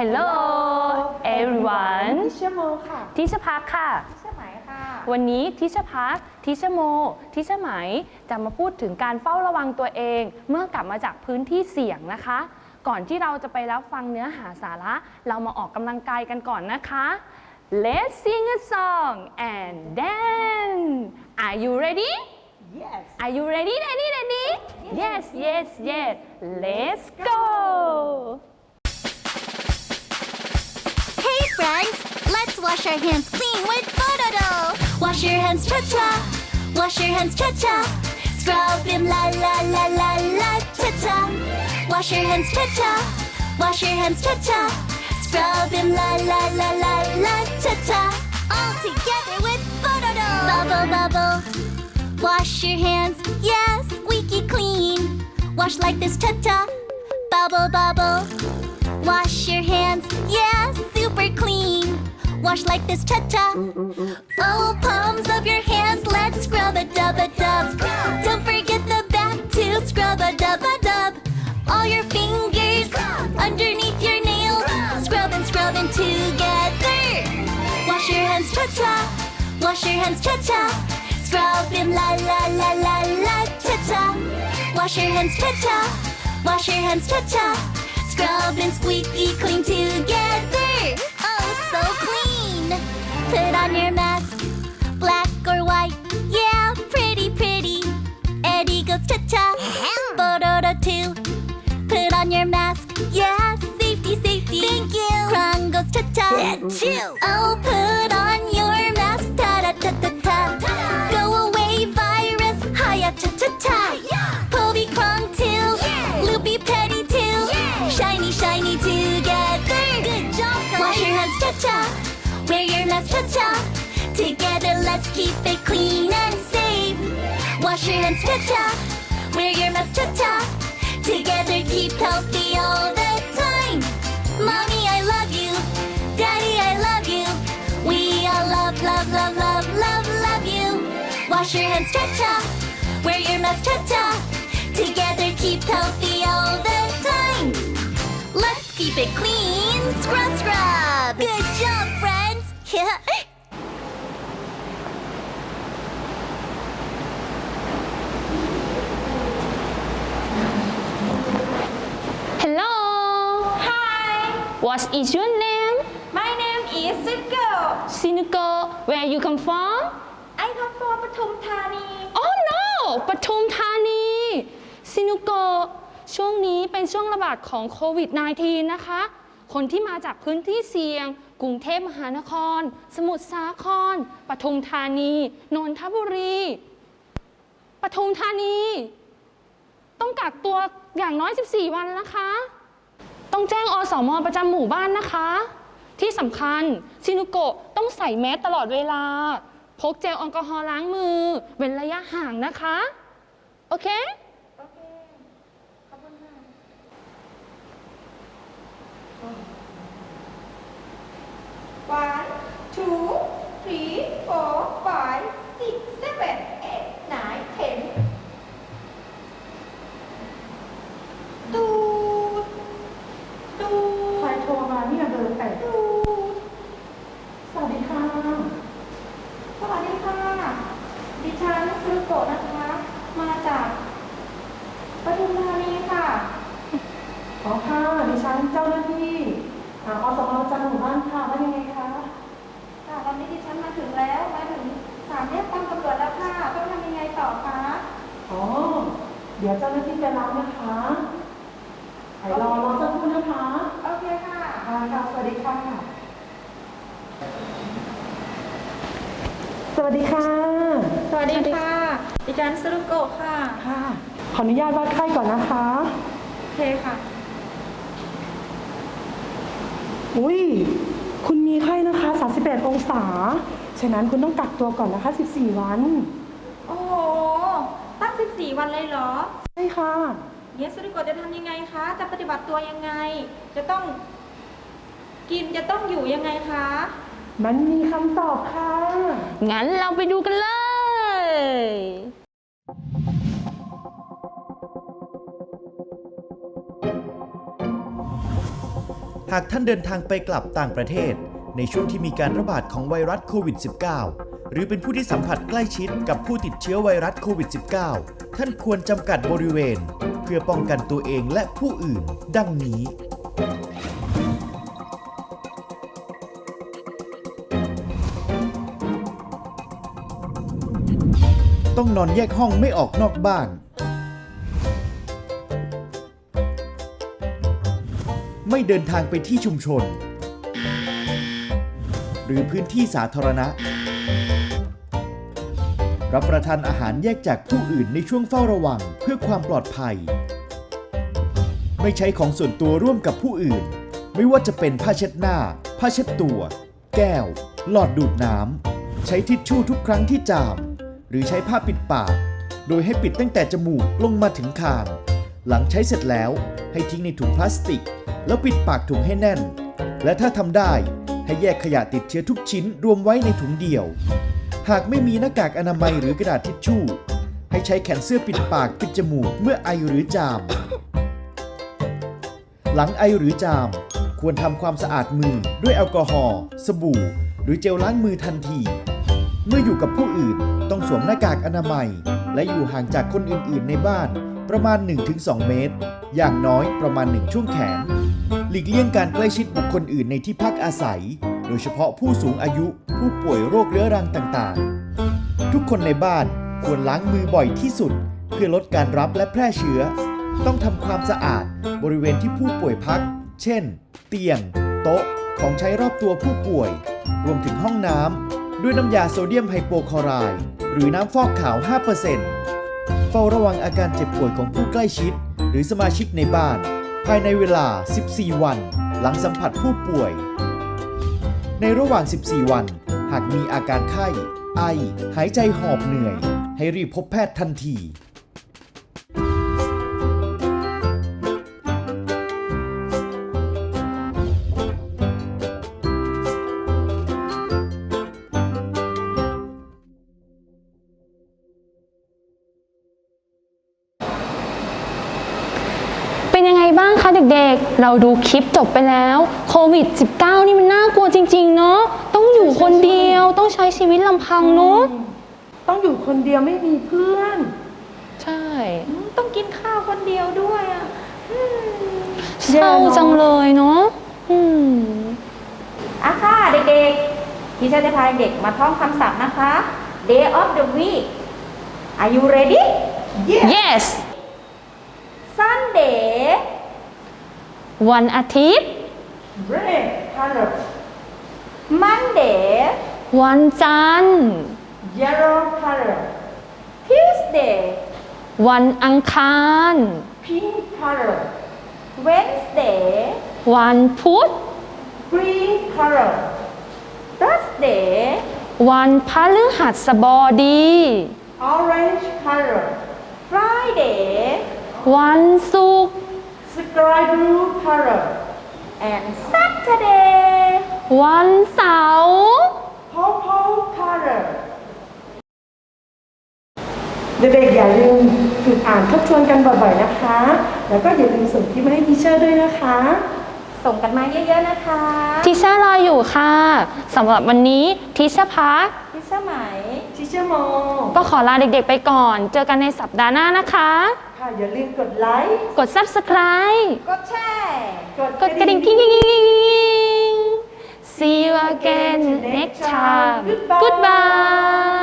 Hello everyone ทิชโมค่ะทิชพักค่ะ ทิชไหมค่ะ วันนี้ทิชพักทิชโม ทิชไหมจะมาพูดถึงการเฝ้าระวังตัวเอง เมื่อกลับมาจากพื้นที่เสี่ยงนะคะ ก่อนที่เราจะไปรับฟังเนื้อหาสาระ เรามาออกกำลังกายกันก่อนนะคะ Let's sing a song and dance Are you ready yes Are you ready ready ready Yes yes yes Let's go wash our hands clean with Bododo. Wash your hands cha-cha, wash your hands cha-cha. Scrub them la la la la la cha-cha. Wash your hands cha-cha, wash your hands cha-cha. Scrub them la la la la la cha-cha. All together with Bododo. Bubble bubble. Wash your hands, yes, squeaky clean. Wash like this cha-cha. Bubble bubble. Wash your hands, yeah, super clean. Wash like this, cha cha. Oh, palms of your hands, let's scrub a dub a dub. Don't forget the back to scrub a dub a dub. All your fingers underneath your nails, scrub and scrub and together. Wash your hands, cha cha. Wash your hands, cha cha. Scrub them, la la la la la, cha cha. Wash your hands, cha cha. Wash your hands, cha cha. Scrub and squeaky clean together. Oh, so clean. Put on your mask, black or white. Yeah, pretty, pretty. Eddie goes cha cha. Bororo too. Put on your mask. Yeah, safety, safety. Thank you. Krang goes cha cha. Cha. Together, let's keep it clean and safe. Wash your hands cha. Wear your mask cha. Together, keep healthy all the time. Mommy, I love you. Daddy, I love you. We all love, love, love, love, love, love you. Wash your hands cha. Wear your mask cha. Together, keep healthy all the time. Let's keep it clean. Scrub, scrub. Good job, friends. What is your name my name is Siko Sinuko Where you come from I come from ปทุมธานี Oh no ปทุมธานี ซินุโกะช่วงนี้เป็นช่วงระบาดของโควิด -19 นะคะ คนที่มาจากพื้นที่เสี่ยง กรุงเทพมหานคร สมุทรสาคร ปทุมธานี นนทบุรี ปทุมธานี ต้องกักตัวอย่างน้อย 14 วันนะคะ ต้องแจ้งอสมประจำหมู่บ้านนะคะ ที่สำคัญชินุโกะต้องใส่แมสตลอดเวลา พกเจลแอลกอฮอล์ล้างมือ เว้นระยะห่างนะคะ โอเค โอเค ขอบคุณค่ะ One, two, three, four, five, six, seven, eight, nine, ten. ตูดตูด ใครโทรมาเนี่ยเบอร์แปด ตูด สวัสดีค่ะ สวัสดีค่ะ ดิฉันซื้อโกะนะคะ มาจากปทุมธานีค่ะ ขอค่ะดิฉันเจ้าหน้าที่อ่าอสมประจำหมู่บ้านค่ะว่ายังไงคะค่ะตอนนี้ดิฉันมาถึงแล้วมาถึงสามแยกตำตำรวจแล้วค่ะต้องทำยังไงต่อคะอ๋อเดี๋ยวเจ้าหน้าที่จะรับนะคะไอ้รอรอสักครู่นะคะโอเคค่ะค่ะค่ะสวัสดีค่ะ สวัสดีค่ะ สวัสดีค่ะ ดิฉันซื้อโกะค่ะ ค่ะ ขออนุญาตวัดไข้ก่อนนะคะ โอเคค่ะ อุ้ย คุณมีไข้นะคะ 38 องศา ฉะนั้นคุณต้องกักตัวก่อนนะคะ 14 วัน โอ้โห ตั้ง 14 วันเลยเหรอ ใช่ค่ะ เนี่ยสุริโกะจะทำยังไงคะ จะปฏิบัติตัวยังไง จะต้องกินจะต้องอยู่ยังไงคะ มันมีคำตอบค่ะ งั้นเราไปดูกันเลย หากท่านเดินทางไปกลับต่างประเทศ ในช่วงที่มีการระบาดของไวรัสโควิด -19 หรือเป็นผู้ที่สัมผัสใกล้ชิดกับผู้ติดเชื้อไวรัสโควิด -19 ท่านควรจำกัดบริเวณ เพื่อป้องกันตัวเองและผู้อื่น ดังนี้ ต้องนอนแยกห้องไม่ออกนอกบ้าน ไม่เดินทางไปที่ชุมชน หรือพื้นที่สาธารณะ รับประทานอาหารแยกจากผู้อื่นในช่วงเฝ้าระวังเพื่อความปลอดภัย ไม่ใช้ของส่วนตัวร่วมกับผู้อื่น ไม่ว่าจะเป็นผ้าเช็ดหน้า ผ้าเช็ดตัว แก้ว หลอดดูดน้ำ ใช้ทิชชู่ทุกครั้งที่จาม หรือใช้ผ้าปิดปาก โดยให้ปิดตั้งแต่จมูกลงมาถึงคางหลังใช้เสร็จแล้วให้ทิ้งในถุงพลาสติก แล้วปิดปากถุงให้แน่น และถ้าทำได้ให้แยกขยะติดเชื้อทุกชิ้นรวมไว้ในถุงเดียว หากไม่มีหน้ากากอนามัยหรือกระดาษทิชชู่ ให้ใช้แขนเสื้อปิดปากปิดจมูกเมื่อไอหรือจาม หลังไอหรือจาม ควรทำความสะอาดมือด้วยแอลกอฮอล์สบู่ หรือเจลล้างมือทันที เมื่ออยู่กับผู้อื่นต้องสวมหน้ากากอนามัย และอยู่ห่างจากคนอื่นๆในบ้านประมาณ 1-2 เมตร อย่างน้อยประมาณ 1 ช่วงแขน ลีกเลี่ยงการใกล้ชิดบุคคลอื่นในที่พักอาศัย โดยเฉพาะผู้สูงอายุ ผู้ป่วยโรคเรื้อรังต่างๆ ทุกคนในบ้านควรล้างมือบ่อยที่สุด เพื่อลดการรับและแพร่เชื้อ ต้องทำความสะอาดบริเวณที่ผู้ป่วยพัก เช่น เตียง โต๊ะ ของใช้รอบตัวผู้ป่วย รวมถึงห้องน้ำด้วยน้ำยาโซเดียมไฮโปคลอไรด์หรือน้ำฟอกขาว 5%เฝ้าระวังอาการเจ็บป่วยของผู้ใกล้ชิด หรือสมาชิกในบ้าน ภายในเวลา 14 วัน หลังสัมผัสผู้ป่วย ในระหว่าง 14 วัน หากมีอาการไข้ ไอ หายใจหอบเหนื่อย ให้รีบพบแพทย์ทันที บ้างคะเด็กๆ เราดูคลิปจบไปแล้วโควิด -19 นี่มันน่ากลัวจริง ๆ เนาะต้องอยู่คนเดียวต้องใช้ชีวิตลำพังเนาะต้องอยู่คนเดียวไม่มีเพื่อน ใช่อืมต้องกินข้าวคนเดียวด้วยอะอืมเศร้าจังเลยเนาะอืมอะค่ะเด็กๆที่จะพาเด็กมาท่องคำศัพท์นะคะ day of the week are you ready yes วันอาทิตย์ red color Monday วันจันทร์ yellow color Tuesday วันอังคาร pink color Wednesday วันพุธ green color Thursday วันพฤหัสบดี orange color Friday วันศุกร์ sky blue color and Saturday วันเสาร์ purple color เด็กๆอย่าลืมฝึกอ่านทบทวนกันบ่อยๆนะคะ แล้วก็อย่าลืมส่งที่มาให้ทีเชอร์ด้วยนะคะ ส่งกันมาเยอะๆนะคะทิชเชอร์รออยู่ค่ะสำหรับวันนี้ทิชเชอร์พักพี่สมัยทีเชอร์โม ก็ขอลาเด็กๆไปก่อน เจอกันในสัปดาห์หน้านะคะ ค่ะอย่าลืมกดไลค์กด subscribe กดแชร์กดกระดิ่งกิ้งกิ้งกิ้งกิ้ง See you again next time Goodbye